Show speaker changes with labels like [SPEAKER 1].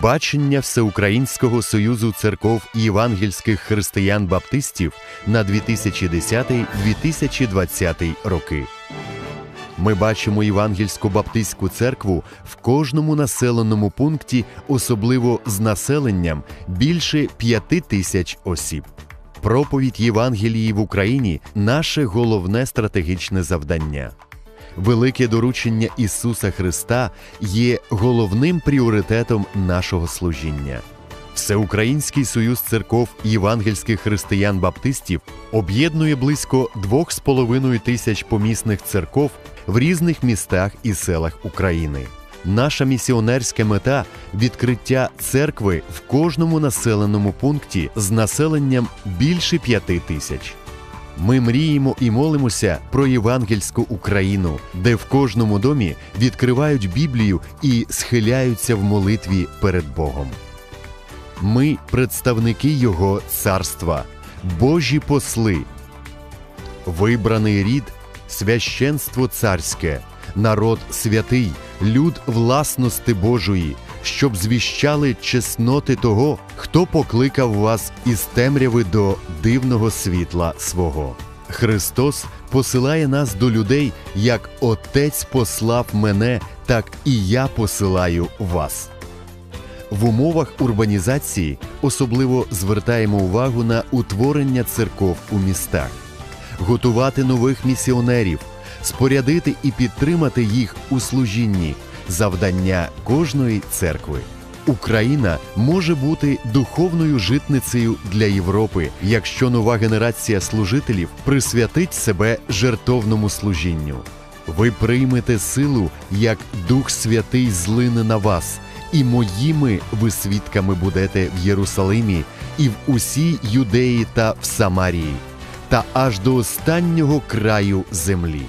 [SPEAKER 1] Бачення Всеукраїнського союзу церков і євангельських християн-баптистів на 2010-2020 роки. Ми бачимо Євангельську баптистську церкву в кожному населеному пункті, особливо з населенням більше п'яти тисяч осіб. Проповідь Євангелії в Україні наше головне стратегічне завдання. Велике доручення Ісуса Христа є головним пріоритетом нашого служіння. Всеукраїнський союз церков євангельських християн-баптистів об'єднує близько 2,5 тисяч помісних церков в різних містах і селах України. Наша місіонерська мета відкриття церкви в кожному населеному пункті з населенням більше п'яти тисяч. Ми мріємо і молимося про євангельську Україну, де в кожному домі відкривають Біблію і схиляються в молитві перед Богом. Ми представники Його царства, Божі посли, вибраний рід, священство царське, народ святий, люд власності Божої, щоб звіщали чесноти того, хто покликав вас із темряви до дивного світла свого. Христос посилає нас до людей, як Отець послав мене, так і я посилаю вас. В умовах урбанізації особливо звертаємо увагу на утворення церков у містах, готувати нових місіонерів, спорядити і підтримати їх у служінні завдання кожної церкви. Україна може бути духовною житницею для Європи, якщо нова генерація служителів присвятить себе жертовному служінню. Ви приймете силу, як Дух Святий злине на вас, і моїми ви свідками будете в Єрусалимі і в усій Юдеї та в Самарії, та аж до останнього краю землі.